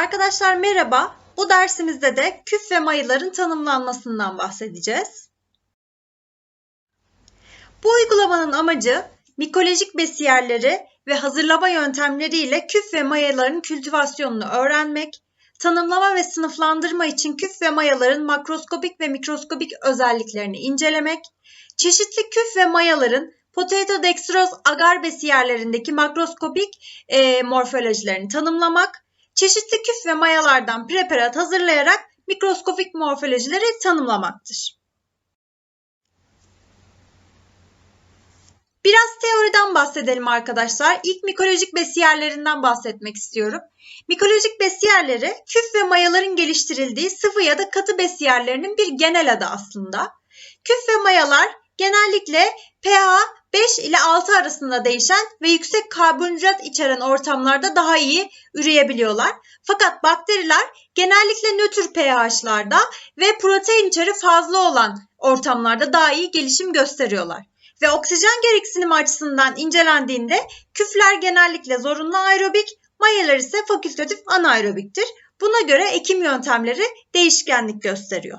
Arkadaşlar merhaba. Bu dersimizde de küf ve mayıların tanımlanmasından bahsedeceğiz. Bu uygulamanın amacı mikolojik besiyerleri ve hazırlama yöntemleriyle küf ve mayaların kültivasyonunu öğrenmek, tanımlama ve sınıflandırma için küf ve mayaların makroskopik ve mikroskopik özelliklerini incelemek, çeşitli küf ve mayaların potato dextrose agar besiyerlerindeki makroskopik e, morfolojilerini tanımlamak, çeşitli küf ve mayalardan preparat hazırlayarak mikroskopik morfolojileri tanımlamaktır. Biraz teoriden bahsedelim arkadaşlar. İlk mikolojik besiyerlerinden bahsetmek istiyorum. Mikolojik besiyerleri küf ve mayaların geliştirildiği sıvı ya da katı besiyerlerinin bir genel adı aslında. Küf ve mayalar genellikle pH 5 ile 6 arasında değişen ve yüksek karbonhidrat içeren ortamlarda daha iyi üreyebiliyorlar. Fakat bakteriler genellikle nötr pH'larda ve protein içeri fazla olan ortamlarda daha iyi gelişim gösteriyorlar. Ve oksijen gereksinimi açısından incelendiğinde küfler genellikle zorunlu aerobik, mayalar ise fakültatif anaerobiktir. Buna göre ekim yöntemleri değişkenlik gösteriyor.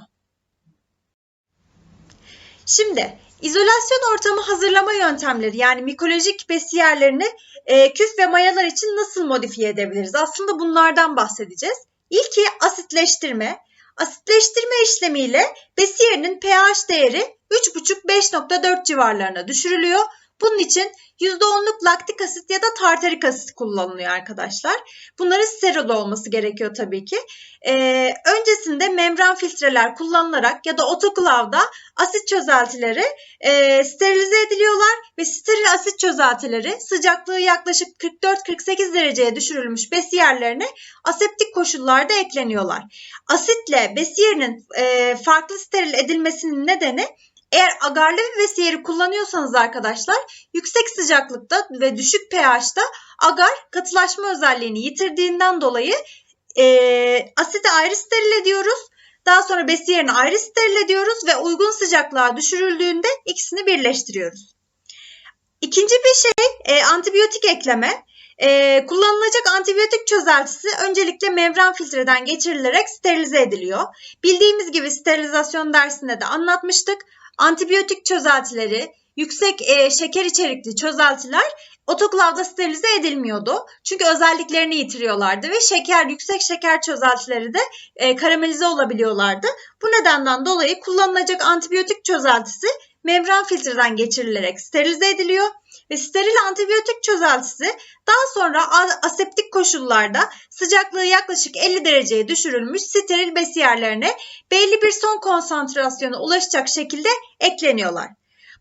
Şimdi İzolasyon ortamı hazırlama yöntemleri yani mikolojik besiyerlerini e, küf ve mayalar için nasıl modifiye edebiliriz? Aslında bunlardan bahsedeceğiz. İlki asitleştirme. Asitleştirme işlemiyle besiyerinin pH değeri 3,5-5,4 civarlarına düşürülüyor bunun için %10'luk laktik asit ya da tartarik asit kullanılıyor arkadaşlar. Bunların steril olması gerekiyor tabii ki. Ee, öncesinde membran filtreler kullanılarak ya da otoklavda asit çözeltileri e, sterilize ediliyorlar ve steril asit çözeltileri sıcaklığı yaklaşık 44-48 dereceye düşürülmüş besiyerlerine aseptik koşullarda ekleniyorlar. Asitle besiyerinin e, farklı steril edilmesinin nedeni eğer agarlı bir vesiyeri kullanıyorsanız arkadaşlar yüksek sıcaklıkta ve düşük pH'ta agar katılaşma özelliğini yitirdiğinden dolayı e, asiti ayrı steril ediyoruz. Daha sonra besiyerini ayrı steril ediyoruz ve uygun sıcaklığa düşürüldüğünde ikisini birleştiriyoruz. İkinci bir şey e, antibiyotik ekleme. E, kullanılacak antibiyotik çözeltisi öncelikle membran filtreden geçirilerek sterilize ediliyor. Bildiğimiz gibi sterilizasyon dersinde de anlatmıştık antibiyotik çözeltileri, yüksek e, şeker içerikli çözeltiler otoklavda sterilize edilmiyordu. Çünkü özelliklerini yitiriyorlardı ve şeker, yüksek şeker çözeltileri de e, karamelize olabiliyorlardı. Bu nedenden dolayı kullanılacak antibiyotik çözeltisi membran filtreden geçirilerek sterilize ediliyor ve steril antibiyotik çözeltisi daha sonra aseptik koşullarda sıcaklığı yaklaşık 50 dereceye düşürülmüş steril besiyerlerine belli bir son konsantrasyona ulaşacak şekilde ekleniyorlar.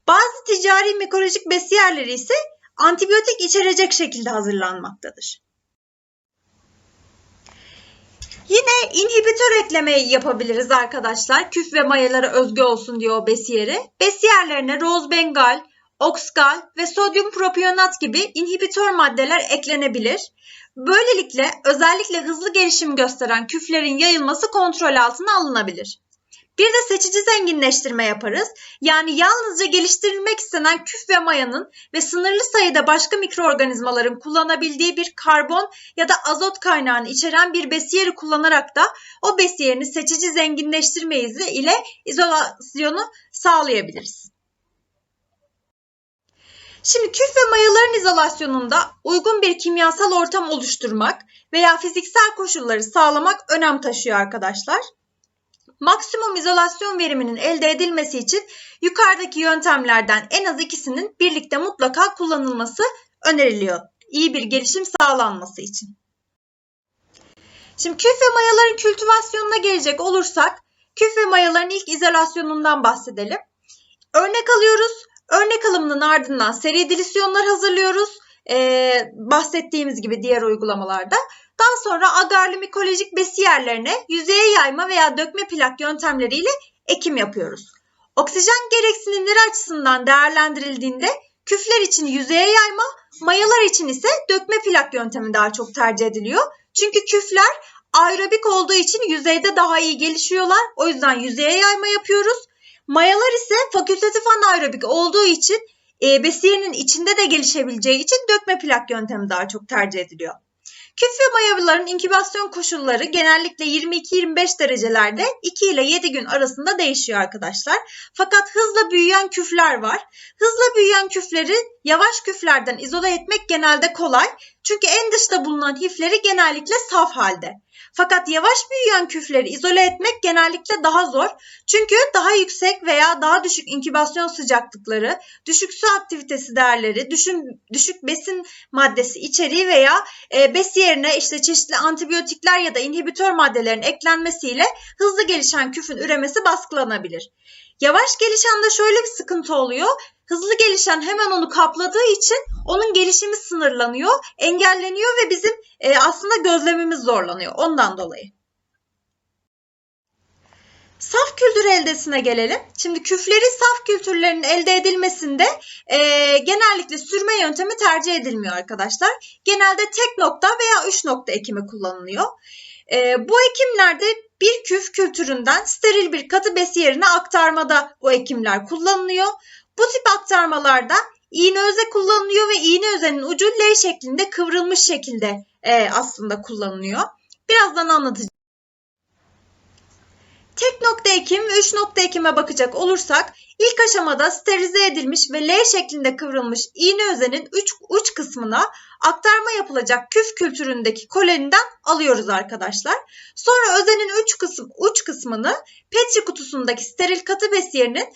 Bazı ticari mikolojik besiyerleri ise antibiyotik içerecek şekilde hazırlanmaktadır. Yine inhibitör eklemeyi yapabiliriz arkadaşlar. Küf ve mayalara özgü olsun diyor o besiyeri. Besiyerlerine roz bengal, oksgal ve sodyum propionat gibi inhibitör maddeler eklenebilir. Böylelikle özellikle hızlı gelişim gösteren küflerin yayılması kontrol altına alınabilir. Bir de seçici zenginleştirme yaparız. Yani yalnızca geliştirilmek istenen küf ve mayanın ve sınırlı sayıda başka mikroorganizmaların kullanabildiği bir karbon ya da azot kaynağını içeren bir besiyeri kullanarak da o besiyerini seçici zenginleştirme izi ile izolasyonu sağlayabiliriz. Şimdi küf ve mayaların izolasyonunda uygun bir kimyasal ortam oluşturmak veya fiziksel koşulları sağlamak önem taşıyor arkadaşlar. Maksimum izolasyon veriminin elde edilmesi için yukarıdaki yöntemlerden en az ikisinin birlikte mutlaka kullanılması öneriliyor. İyi bir gelişim sağlanması için. Şimdi küf ve mayaların kültivasyonuna gelecek olursak küf ve mayaların ilk izolasyonundan bahsedelim. Örnek alıyoruz. Örnek alımının ardından seri dilisyonlar hazırlıyoruz. Ee, bahsettiğimiz gibi diğer uygulamalarda. Daha sonra agarlı mikolojik besiyerlerine yüzeye yayma veya dökme plak yöntemleriyle ekim yapıyoruz. Oksijen gereksinimleri açısından değerlendirildiğinde küfler için yüzeye yayma, mayalar için ise dökme plak yöntemi daha çok tercih ediliyor. Çünkü küfler aerobik olduğu için yüzeyde daha iyi gelişiyorlar. O yüzden yüzeye yayma yapıyoruz. Mayalar ise fakültatif anaerobik olduğu için e, besiyenin içinde de gelişebileceği için dökme plak yöntemi daha çok tercih ediliyor. Küf ve mayaların inkübasyon koşulları genellikle 22-25 derecelerde 2 ile 7 gün arasında değişiyor arkadaşlar. Fakat hızla büyüyen küfler var. Hızla büyüyen küfleri yavaş küflerden izole etmek genelde kolay. Çünkü en dışta bulunan hifleri genellikle saf halde. Fakat yavaş büyüyen küfleri izole etmek genellikle daha zor. Çünkü daha yüksek veya daha düşük inkübasyon sıcaklıkları, düşük su aktivitesi değerleri, düşük, düşük besin maddesi içeriği veya e, besi yerine işte çeşitli antibiyotikler ya da inhibitör maddelerin eklenmesiyle hızlı gelişen küfün üremesi baskılanabilir. Yavaş gelişende şöyle bir sıkıntı oluyor. Hızlı gelişen hemen onu kapladığı için onun gelişimi sınırlanıyor, engelleniyor ve bizim e, aslında gözlemimiz zorlanıyor ondan dolayı. Saf kültür eldesine gelelim. Şimdi küfleri saf kültürlerin elde edilmesinde e, genellikle sürme yöntemi tercih edilmiyor arkadaşlar. Genelde tek nokta veya üç nokta ekimi kullanılıyor. E, bu ekimlerde bir küf kültüründen steril bir katı besi yerine aktarmada bu ekimler kullanılıyor. Bu tip aktarmalarda iğne öze kullanılıyor ve iğne özenin ucu L şeklinde kıvrılmış şekilde e, aslında kullanılıyor. Birazdan anlatacağım. Tek nokta ekim ve üç nokta ekime bakacak olursak ilk aşamada sterilize edilmiş ve L şeklinde kıvrılmış iğne özenin uç, uç kısmına aktarma yapılacak küf kültüründeki koloniden alıyoruz arkadaşlar. Sonra özenin uç, kısım, uç kısmını petri kutusundaki steril katı besiyerinin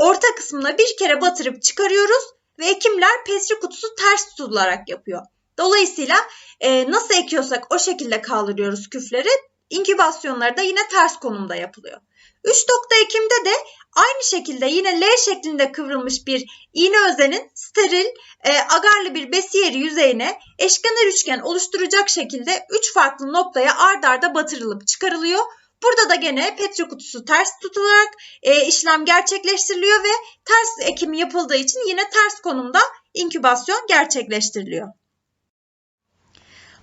orta kısmına bir kere batırıp çıkarıyoruz ve ekimler petri kutusu ters tutularak yapıyor. Dolayısıyla e, nasıl ekiyorsak o şekilde kaldırıyoruz küfleri. İnkübasyonları da yine ters konumda yapılıyor. 3 nokta ekimde de aynı şekilde yine L şeklinde kıvrılmış bir iğne özenin steril e, agarlı bir besiyeri yüzeyine eşkenar üçgen oluşturacak şekilde 3 farklı noktaya ard arda batırılıp çıkarılıyor. Burada da gene petri kutusu ters tutularak e, işlem gerçekleştiriliyor ve ters ekimi yapıldığı için yine ters konumda inkübasyon gerçekleştiriliyor.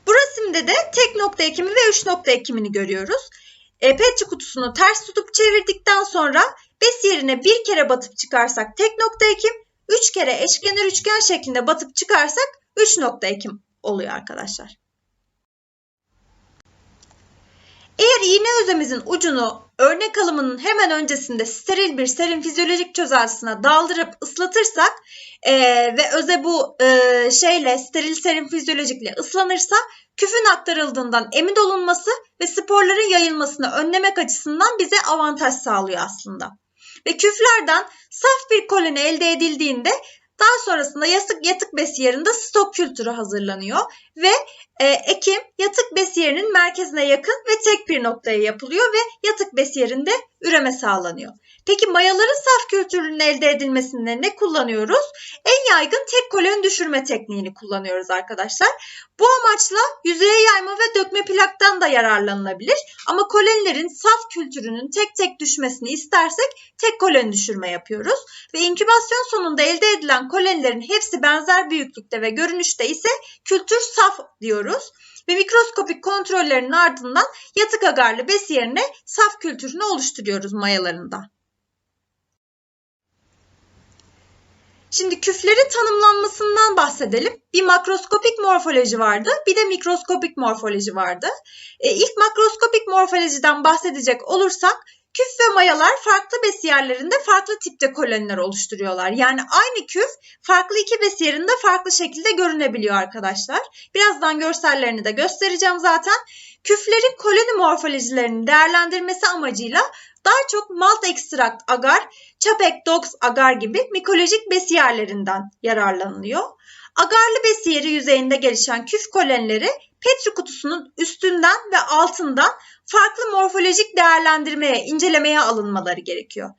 Bu resimde de tek nokta ekimi ve üç nokta ekimini görüyoruz. E, petri kutusunu ters tutup çevirdikten sonra bes yerine bir kere batıp çıkarsak tek nokta ekim, üç kere eşkenar üçgen şeklinde batıp çıkarsak üç nokta ekim oluyor arkadaşlar. Eğer iğne özemizin ucunu örnek alımının hemen öncesinde steril bir serin fizyolojik çözeltisine daldırıp ıslatırsak e, ve öze bu e, şeyle steril serin fizyolojikle ıslanırsa küfün aktarıldığından emin olunması ve sporların yayılmasını önlemek açısından bize avantaj sağlıyor aslında. Ve küflerden saf bir koloni elde edildiğinde daha sonrasında yatık, yatık besi yerinde stok kültürü hazırlanıyor ve e, ekim yatık besi yerinin merkezine yakın ve tek bir noktaya yapılıyor ve yatık besi yerinde üreme sağlanıyor. Peki mayaların saf kültürünün elde edilmesinde ne kullanıyoruz? En yaygın tek koloni düşürme tekniğini kullanıyoruz arkadaşlar. Bu amaçla yüzeye yayma ve dökme plaktan da yararlanılabilir. Ama kolonilerin saf kültürünün tek tek düşmesini istersek tek koloni düşürme yapıyoruz. Ve inkübasyon sonunda elde edilen kolonilerin hepsi benzer büyüklükte ve görünüşte ise kültür saf diyoruz ve mikroskopik kontrollerin ardından yatık agarlı besi yerine saf kültürünü oluşturuyoruz mayalarında. Şimdi küflerin tanımlanmasından bahsedelim. Bir makroskopik morfoloji vardı, bir de mikroskopik morfoloji vardı. E, ilk makroskopik morfolojiden bahsedecek olursak küf ve mayalar farklı besiyerlerinde farklı tipte koloniler oluşturuyorlar. Yani aynı küf farklı iki besiyerinde farklı şekilde görünebiliyor arkadaşlar. Birazdan görsellerini de göstereceğim zaten. Küflerin koloni morfolojilerini değerlendirmesi amacıyla daha çok malt ekstrakt agar, çapek dox agar gibi mikolojik besiyerlerinden yararlanılıyor. Agarlı besiyeri yüzeyinde gelişen küf kolonileri Petri kutusunun üstünden ve altından farklı morfolojik değerlendirmeye, incelemeye alınmaları gerekiyor.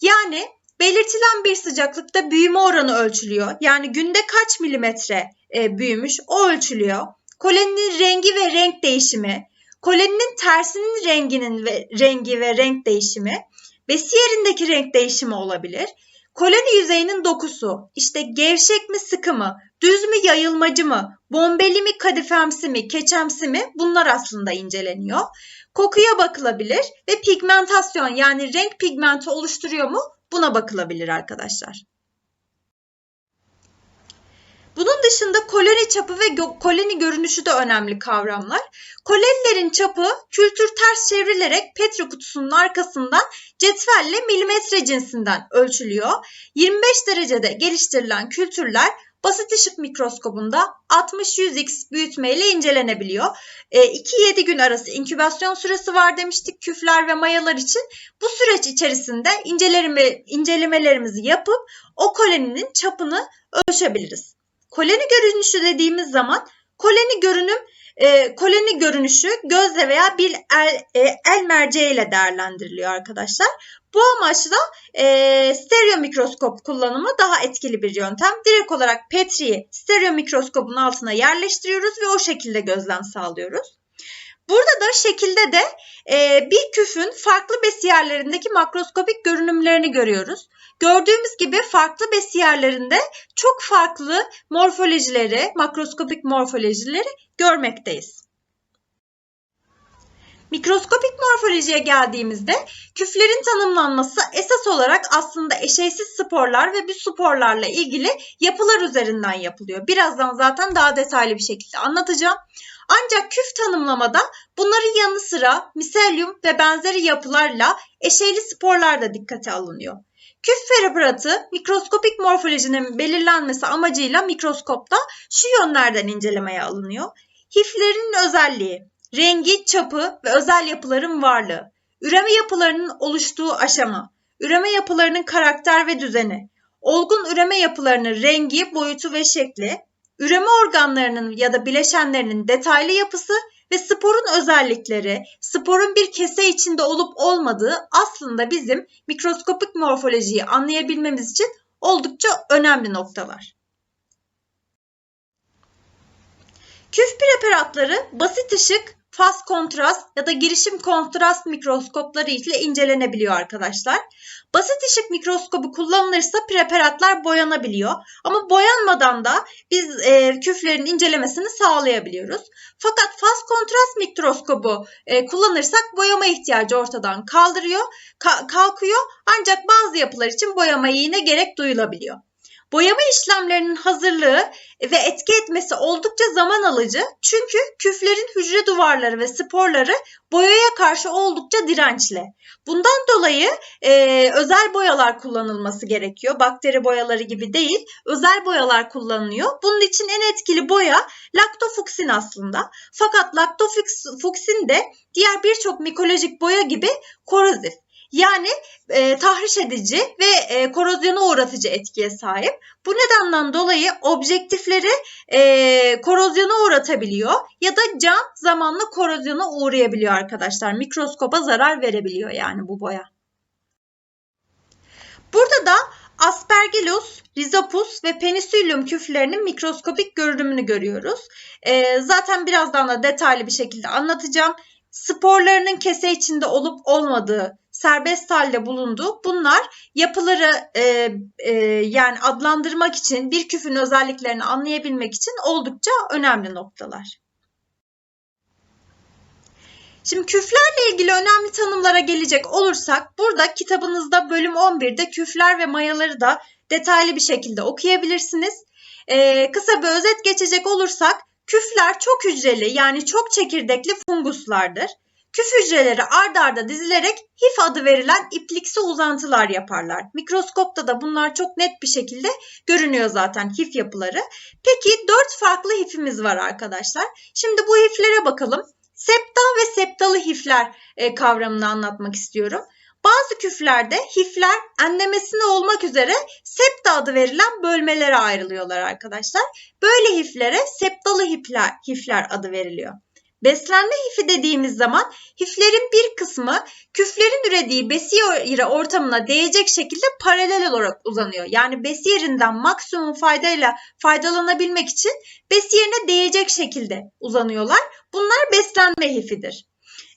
Yani belirtilen bir sıcaklıkta büyüme oranı ölçülüyor. Yani günde kaç milimetre e, büyümüş o ölçülüyor. Koloninin rengi ve renk değişimi, koloninin tersinin renginin ve rengi ve renk değişimi, besi yerindeki renk değişimi olabilir. Koloni yüzeyinin dokusu, işte gevşek mi sıkı mı, düz mü yayılmacı mı, bombeli mi kadifemsi mi, keçemsi mi? Bunlar aslında inceleniyor. Kokuya bakılabilir ve pigmentasyon yani renk pigmenti oluşturuyor mu? Buna bakılabilir arkadaşlar. Bunun dışında koloni çapı ve koloni görünüşü de önemli kavramlar. Kolonilerin çapı kültür ters çevrilerek petri kutusunun arkasından cetvelle milimetre cinsinden ölçülüyor. 25 derecede geliştirilen kültürler basit ışık mikroskobunda 60-100x büyütmeyle incelenebiliyor. 2-7 gün arası inkübasyon süresi var demiştik küfler ve mayalar için. Bu süreç içerisinde inceleme, incelemelerimizi yapıp o koloninin çapını ölçebiliriz. Koloni görünüşü dediğimiz zaman koloni görünüm e, koloni görünüşü gözle veya bir el, e, el merceğiyle değerlendiriliyor arkadaşlar. Bu amaçla e, stereo mikroskop kullanımı daha etkili bir yöntem. Direkt olarak Petri'yi stereo mikroskopun altına yerleştiriyoruz ve o şekilde gözlem sağlıyoruz. Burada da şekilde de e, bir küfün farklı besiyerlerindeki makroskopik görünümlerini görüyoruz. Gördüğümüz gibi farklı besiyerlerinde çok farklı morfolojileri, makroskopik morfolojileri görmekteyiz. Mikroskopik morfolojiye geldiğimizde küflerin tanımlanması esas olarak aslında eşeysiz sporlar ve bu sporlarla ilgili yapılar üzerinden yapılıyor. Birazdan zaten daha detaylı bir şekilde anlatacağım. Ancak küf tanımlamada bunların yanı sıra miselyum ve benzeri yapılarla eşeyli sporlar da dikkate alınıyor. Küf preparatı mikroskopik morfolojinin belirlenmesi amacıyla mikroskopta şu yönlerden incelemeye alınıyor. Hiflerin özelliği, rengi, çapı ve özel yapıların varlığı, üreme yapılarının oluştuğu aşama, üreme yapılarının karakter ve düzeni, olgun üreme yapılarının rengi, boyutu ve şekli, üreme organlarının ya da bileşenlerinin detaylı yapısı ve sporun özellikleri, sporun bir kese içinde olup olmadığı aslında bizim mikroskopik morfolojiyi anlayabilmemiz için oldukça önemli noktalar. Küf preparatları basit ışık, faz kontrast ya da girişim kontrast mikroskopları ile incelenebiliyor arkadaşlar. Basit ışık mikroskobu kullanılırsa preparatlar boyanabiliyor. Ama boyanmadan da biz e, küflerin incelemesini sağlayabiliyoruz. Fakat faz kontrast mikroskobu e, kullanırsak boyama ihtiyacı ortadan kaldırıyor, ka kalkıyor. Ancak bazı yapılar için boyamaya yine gerek duyulabiliyor. Boyama işlemlerinin hazırlığı ve etki etmesi oldukça zaman alıcı çünkü küflerin hücre duvarları ve sporları boyaya karşı oldukça dirençli. Bundan dolayı e, özel boyalar kullanılması gerekiyor. Bakteri boyaları gibi değil, özel boyalar kullanılıyor. Bunun için en etkili boya laktofuksin aslında. Fakat laktofuksin de diğer birçok mikolojik boya gibi korozif. Yani e, tahriş edici ve e, korozyona uğratıcı etkiye sahip. Bu nedenden dolayı objektifleri e, korozyona uğratabiliyor ya da cam zamanla korozyona uğrayabiliyor arkadaşlar. Mikroskopa zarar verebiliyor yani bu boya. Burada da Aspergillus, Rhizopus ve Penicillium küflerinin mikroskopik görünümünü görüyoruz. E, zaten birazdan da detaylı bir şekilde anlatacağım. Sporlarının kese içinde olup olmadığı, serbest halde bulundu. Bunlar yapıları e, e, yani adlandırmak için bir küfün özelliklerini anlayabilmek için oldukça önemli noktalar. Şimdi küflerle ilgili önemli tanımlara gelecek olursak burada kitabınızda bölüm 11'de küfler ve mayaları da detaylı bir şekilde okuyabilirsiniz. Ee, kısa bir özet geçecek olursak küfler çok hücreli yani çok çekirdekli funguslardır. Küf hücreleri ard arda dizilerek hif adı verilen ipliksi uzantılar yaparlar. Mikroskopta da bunlar çok net bir şekilde görünüyor zaten hif yapıları. Peki dört farklı hifimiz var arkadaşlar. Şimdi bu hiflere bakalım. Septal ve septalı hifler e, kavramını anlatmak istiyorum. Bazı küflerde hifler enlemesine olmak üzere septa adı verilen bölmelere ayrılıyorlar arkadaşlar. Böyle hiflere septalı hifler, hifler adı veriliyor. Beslenme hifi dediğimiz zaman hiflerin bir kısmı küflerin ürediği besiyeri ortamına değecek şekilde paralel olarak uzanıyor. Yani besiyerinden maksimum faydayla faydalanabilmek için besiyerine değecek şekilde uzanıyorlar. Bunlar beslenme hifidir.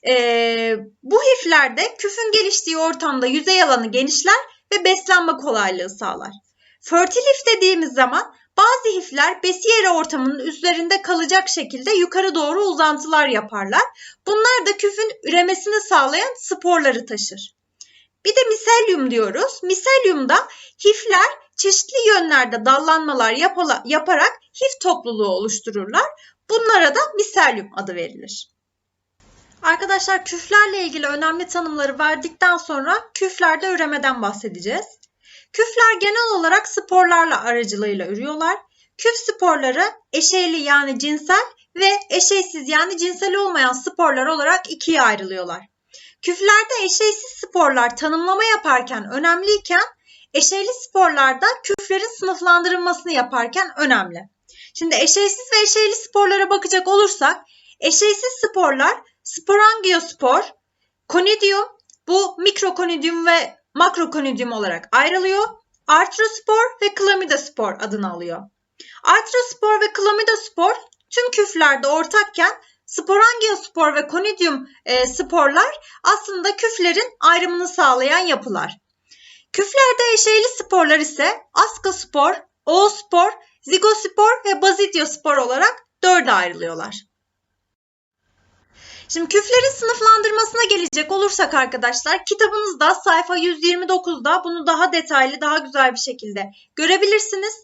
Ee, bu hiflerde küfün geliştiği ortamda yüzey alanı genişler ve beslenme kolaylığı sağlar. Fertil hif dediğimiz zaman bazı hifler besiyeri ortamının üzerinde kalacak şekilde yukarı doğru uzantılar yaparlar. Bunlar da küfün üremesini sağlayan sporları taşır. Bir de miselyum diyoruz. Miselyumda hifler çeşitli yönlerde dallanmalar yapala, yaparak hif topluluğu oluştururlar. Bunlara da miselyum adı verilir. Arkadaşlar küflerle ilgili önemli tanımları verdikten sonra küflerde üremeden bahsedeceğiz. Küfler genel olarak sporlarla aracılığıyla ürüyorlar. Küf sporları eşeyli yani cinsel ve eşeysiz yani cinsel olmayan sporlar olarak ikiye ayrılıyorlar. Küflerde eşeysiz sporlar tanımlama yaparken önemliyken eşeyli sporlarda küflerin sınıflandırılmasını yaparken önemli. Şimdi eşeysiz ve eşeyli sporlara bakacak olursak eşeysiz sporlar sporangiospor, konidium, bu mikrokonidium ve makrokonidium olarak ayrılıyor. Artrospor ve klamidospor adını alıyor. Artrospor ve klamidospor tüm küflerde ortakken sporangiospor ve konidium e, sporlar aslında küflerin ayrımını sağlayan yapılar. Küflerde eşeyli sporlar ise askaspor, oospor, zigospor ve bazidiospor olarak dörde ayrılıyorlar. Şimdi küflerin sınıflandırmasına gelecek olursak arkadaşlar kitabınızda sayfa 129'da bunu daha detaylı daha güzel bir şekilde görebilirsiniz.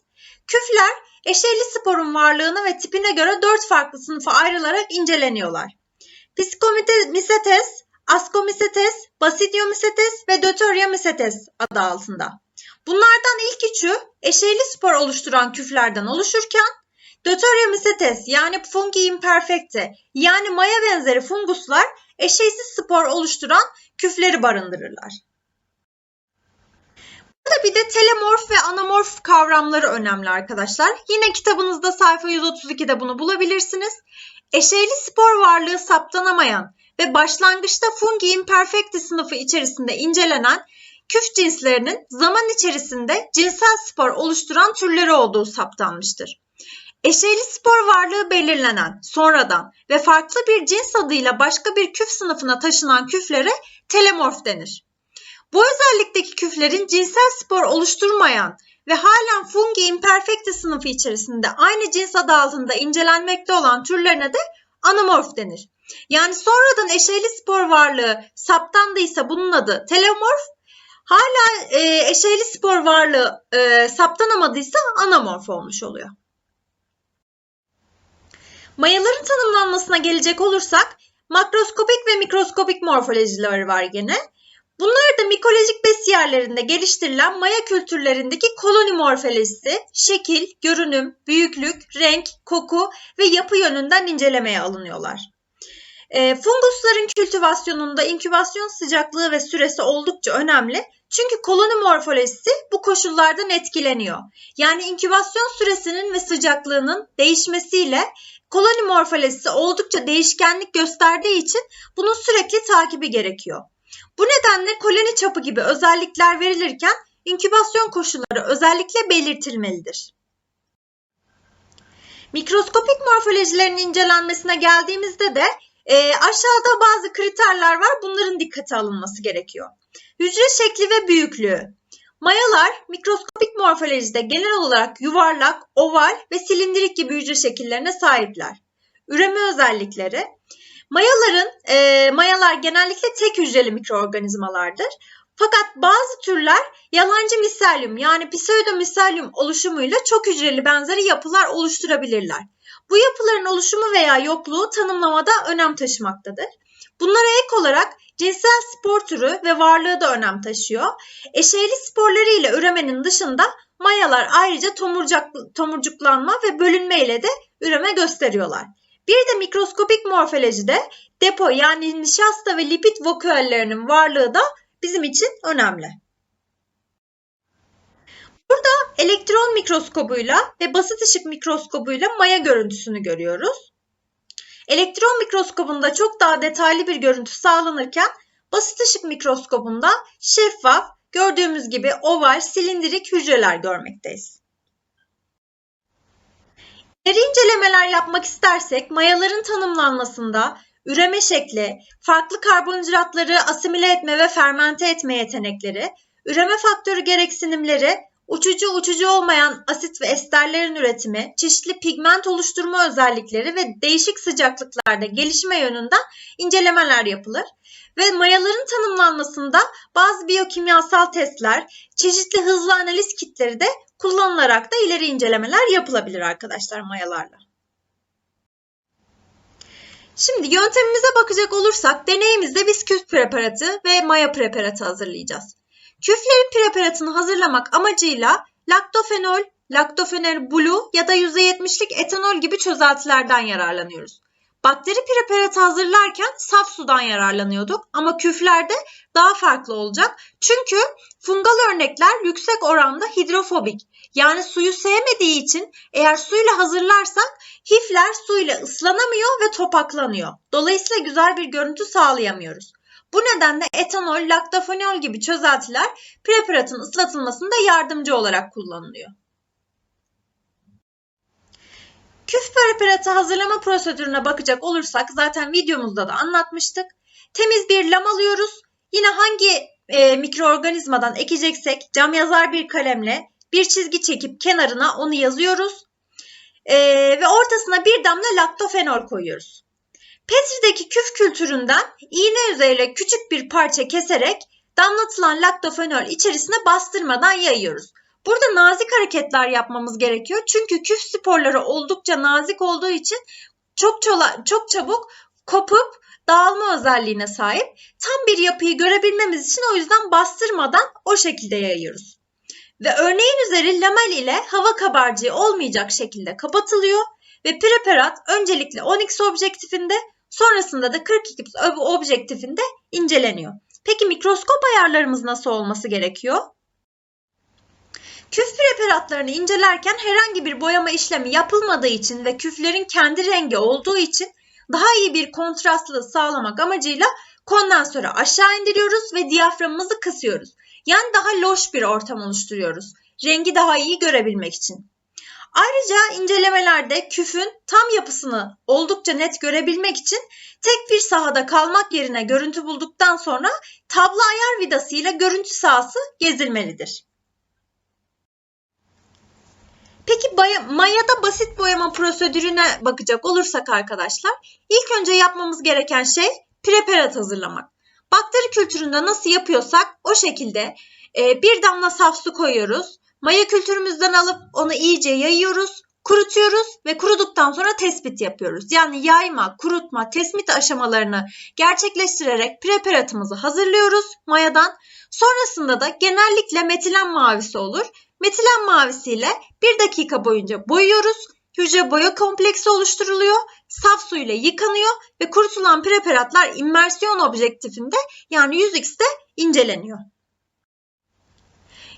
Küfler eşeyli sporun varlığına ve tipine göre dört farklı sınıfa ayrılarak inceleniyorlar. Psikomysetes, Ascomycetes, Basidiomycetes ve Deuteriomycetes adı altında. Bunlardan ilk üçü eşeyli spor oluşturan küflerden oluşurken Deuteriomycetes yani fungi imperfecti yani maya benzeri funguslar eşeysiz spor oluşturan küfleri barındırırlar. Burada bir de telemorf ve anamorf kavramları önemli arkadaşlar. Yine kitabınızda sayfa 132'de bunu bulabilirsiniz. Eşeyli spor varlığı saptanamayan ve başlangıçta fungi imperfecti sınıfı içerisinde incelenen küf cinslerinin zaman içerisinde cinsel spor oluşturan türleri olduğu saptanmıştır. Eşeyli spor varlığı belirlenen, sonradan ve farklı bir cins adıyla başka bir küf sınıfına taşınan küflere telemorf denir. Bu özellikteki küflerin cinsel spor oluşturmayan ve halen fungi imperfecti sınıfı içerisinde aynı cins adı altında incelenmekte olan türlerine de anamorf denir. Yani sonradan eşeyli spor varlığı saptandıysa bunun adı telemorf, hala e, eşeyli spor varlığı e, saptanamadıysa anamorf olmuş oluyor. Mayaların tanımlanmasına gelecek olursak makroskopik ve mikroskopik morfolojileri var gene. Bunlar da mikolojik besiyerlerinde geliştirilen maya kültürlerindeki koloni morfolojisi, şekil, görünüm, büyüklük, renk, koku ve yapı yönünden incelemeye alınıyorlar. E, fungusların kültivasyonunda inkübasyon sıcaklığı ve süresi oldukça önemli. Çünkü koloni morfolojisi bu koşullardan etkileniyor. Yani inkübasyon süresinin ve sıcaklığının değişmesiyle koloni morfolojisi oldukça değişkenlik gösterdiği için bunun sürekli takibi gerekiyor. Bu nedenle koloni çapı gibi özellikler verilirken inkübasyon koşulları özellikle belirtilmelidir. Mikroskopik morfolojilerin incelenmesine geldiğimizde de e, aşağıda bazı kriterler var. Bunların dikkate alınması gerekiyor. Hücre şekli ve büyüklüğü. Mayalar mikroskopik morfolojide genel olarak yuvarlak, oval ve silindirik gibi hücre şekillerine sahipler. Üreme özellikleri. Mayaların, e, mayalar genellikle tek hücreli mikroorganizmalardır. Fakat bazı türler yalancı miselyum yani pseudomycelium oluşumuyla çok hücreli benzeri yapılar oluşturabilirler. Bu yapıların oluşumu veya yokluğu tanımlamada önem taşımaktadır. Bunlara ek olarak cinsel spor türü ve varlığı da önem taşıyor. Eşeyli sporları ile üremenin dışında mayalar ayrıca tomurcak, tomurcuklanma ve bölünme ile de üreme gösteriyorlar. Bir de mikroskopik morfolojide depo yani nişasta ve lipid vakuollerinin varlığı da bizim için önemli. Burada elektron mikroskobuyla ve basit ışık mikroskobuyla maya görüntüsünü görüyoruz. Elektron mikroskobunda çok daha detaylı bir görüntü sağlanırken basit ışık mikroskobunda şeffaf, gördüğümüz gibi oval, silindirik hücreler görmekteyiz. İleri incelemeler yapmak istersek mayaların tanımlanmasında üreme şekli, farklı karbonhidratları asimile etme ve fermente etme yetenekleri, üreme faktörü gereksinimleri, uçucu uçucu olmayan asit ve esterlerin üretimi, çeşitli pigment oluşturma özellikleri ve değişik sıcaklıklarda gelişme yönünden incelemeler yapılır. Ve mayaların tanımlanmasında bazı biyokimyasal testler, çeşitli hızlı analiz kitleri de kullanılarak da ileri incelemeler yapılabilir arkadaşlar mayalarla. Şimdi yöntemimize bakacak olursak deneyimizde biz küf preparatı ve maya preparatı hazırlayacağız. Küflerin preparatını hazırlamak amacıyla laktofenol, laktofenol blue ya da %70'lik etanol gibi çözeltilerden yararlanıyoruz. Bakteri preparatı hazırlarken saf sudan yararlanıyorduk ama küflerde daha farklı olacak. Çünkü fungal örnekler yüksek oranda hidrofobik yani suyu sevmediği için eğer suyla hazırlarsak hifler suyla ıslanamıyor ve topaklanıyor. Dolayısıyla güzel bir görüntü sağlayamıyoruz. Bu nedenle etanol, laktofenol gibi çözeltiler preparatın ıslatılmasında yardımcı olarak kullanılıyor. Küf preparatı hazırlama prosedürüne bakacak olursak zaten videomuzda da anlatmıştık. Temiz bir lam alıyoruz. Yine hangi e, mikroorganizmadan ekeceksek cam yazar bir kalemle bir çizgi çekip kenarına onu yazıyoruz. E, ve ortasına bir damla laktofenol koyuyoruz. Petri'deki küf kültüründen iğne üzeriyle küçük bir parça keserek damlatılan laktofenol içerisine bastırmadan yayıyoruz. Burada nazik hareketler yapmamız gerekiyor. Çünkü küf sporları oldukça nazik olduğu için çok çola, çok çabuk kopup dağılma özelliğine sahip. Tam bir yapıyı görebilmemiz için o yüzden bastırmadan o şekilde yayıyoruz. Ve örneğin üzeri lamel ile hava kabarcığı olmayacak şekilde kapatılıyor ve preparat öncelikle 10x objektifinde sonrasında da 40x objektifinde inceleniyor. Peki mikroskop ayarlarımız nasıl olması gerekiyor? Küf preparatlarını incelerken herhangi bir boyama işlemi yapılmadığı için ve küflerin kendi rengi olduğu için daha iyi bir kontrastlı sağlamak amacıyla kondansörü aşağı indiriyoruz ve diyaframımızı kısıyoruz. Yani daha loş bir ortam oluşturuyoruz. Rengi daha iyi görebilmek için. Ayrıca incelemelerde küfün tam yapısını oldukça net görebilmek için tek bir sahada kalmak yerine görüntü bulduktan sonra tablo ayar vidasıyla görüntü sahası gezilmelidir. Peki mayada basit boyama prosedürüne bakacak olursak arkadaşlar, ilk önce yapmamız gereken şey preparat hazırlamak. Bakteri kültüründe nasıl yapıyorsak o şekilde e, bir damla saf su koyuyoruz. Maya kültürümüzden alıp onu iyice yayıyoruz, kurutuyoruz ve kuruduktan sonra tespit yapıyoruz. Yani yayma, kurutma, tespit aşamalarını gerçekleştirerek preparatımızı hazırlıyoruz mayadan. Sonrasında da genellikle metilen mavisi olur Metilen mavisiyle 1 dakika boyunca boyuyoruz. Hücre boya kompleksi oluşturuluyor. Saf su ile yıkanıyor ve kurutulan preparatlar immersiyon objektifinde yani 100x'te inceleniyor.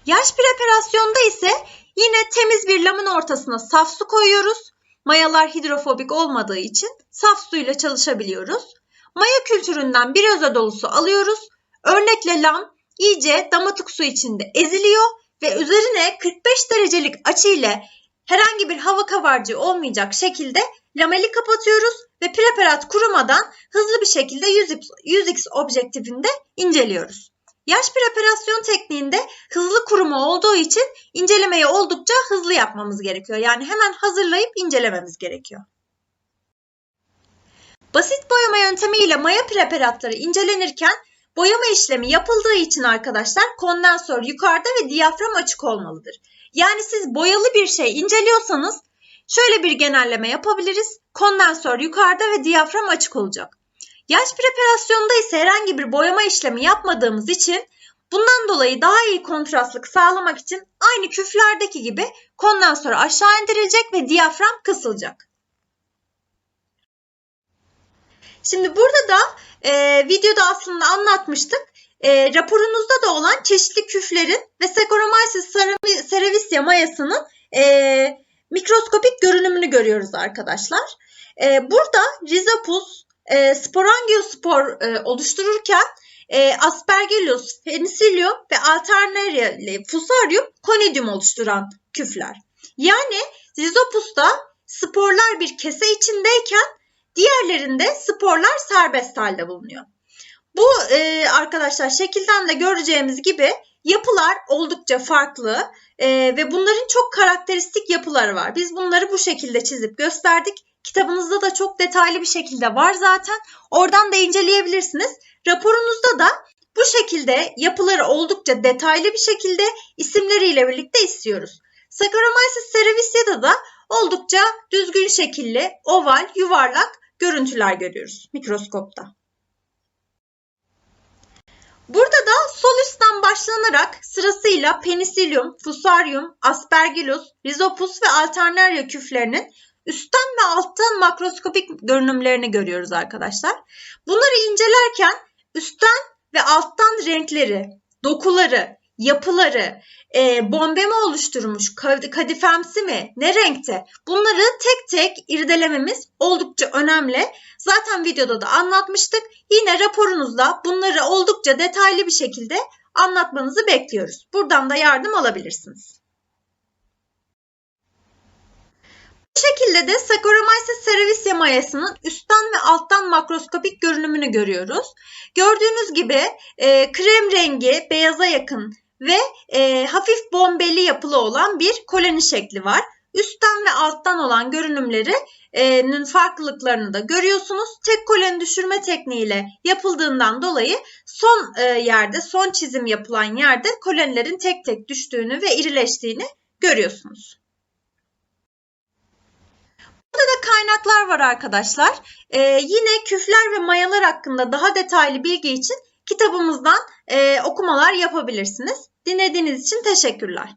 Yaş preparasyonda ise yine temiz bir lamın ortasına saf su koyuyoruz. Mayalar hidrofobik olmadığı için saf suyla çalışabiliyoruz. Maya kültüründen bir öze dolusu alıyoruz. Örnekle lam iyice damatık su içinde eziliyor ve üzerine 45 derecelik açı ile herhangi bir hava kabarcığı olmayacak şekilde lameli kapatıyoruz ve preparat kurumadan hızlı bir şekilde 100x objektifinde inceliyoruz. Yaş preparasyon tekniğinde hızlı kuruma olduğu için incelemeyi oldukça hızlı yapmamız gerekiyor. Yani hemen hazırlayıp incelememiz gerekiyor. Basit boyama yöntemiyle maya preparatları incelenirken Boyama işlemi yapıldığı için arkadaşlar kondansör yukarıda ve diyafram açık olmalıdır. Yani siz boyalı bir şey inceliyorsanız şöyle bir genelleme yapabiliriz. Kondansör yukarıda ve diyafram açık olacak. Yaş preparasyonda ise herhangi bir boyama işlemi yapmadığımız için bundan dolayı daha iyi kontrastlık sağlamak için aynı küflerdeki gibi kondansör aşağı indirilecek ve diyafram kısılacak. Şimdi burada da e, videoda aslında anlatmıştık. E, raporunuzda da olan çeşitli küflerin ve Saccharomyces cerevisiae mayasının e, mikroskopik görünümünü görüyoruz arkadaşlar. E, burada Rhizopus e, sporangiospor e, oluştururken e, Aspergillus, Penicillium ve Alternaria fusarium conidium oluşturan küfler. Yani Rhizopus'ta sporlar bir kese içindeyken Diğerlerinde sporlar serbest halde bulunuyor. Bu e, arkadaşlar şekilden de göreceğimiz gibi yapılar oldukça farklı e, ve bunların çok karakteristik yapıları var. Biz bunları bu şekilde çizip gösterdik. Kitabınızda da çok detaylı bir şekilde var zaten. Oradan da inceleyebilirsiniz. Raporunuzda da bu şekilde yapıları oldukça detaylı bir şekilde isimleriyle birlikte istiyoruz. Saccharomyces cerevisia'da da oldukça düzgün şekilli, oval, yuvarlak görüntüler görüyoruz mikroskopta. Burada da sol üstten başlanarak sırasıyla Penicillium, Fusarium, Aspergillus, Rhizopus ve Alternaria küflerinin üstten ve alttan makroskopik görünümlerini görüyoruz arkadaşlar. Bunları incelerken üstten ve alttan renkleri, dokuları, yapıları, e, bombe mi oluşturmuş, kadifemsi mi, ne renkte? Bunları tek tek irdelememiz oldukça önemli. Zaten videoda da anlatmıştık. Yine raporunuzda bunları oldukça detaylı bir şekilde anlatmanızı bekliyoruz. Buradan da yardım alabilirsiniz. Bu şekilde de Saccharomyces cerevisiae mayasının üstten ve alttan makroskopik görünümünü görüyoruz. Gördüğünüz gibi e, krem rengi, beyaza yakın ve e, hafif bombeli yapılı olan bir koloni şekli var. Üstten ve alttan olan görünümlerinin farklılıklarını da görüyorsunuz. Tek koloni düşürme tekniğiyle yapıldığından dolayı son e, yerde, son çizim yapılan yerde kolonilerin tek tek düştüğünü ve irileştiğini görüyorsunuz. Burada da kaynaklar var arkadaşlar. Ee, yine küfler ve mayalar hakkında daha detaylı bilgi için kitabımızdan e, okumalar yapabilirsiniz. Dinlediğiniz için teşekkürler.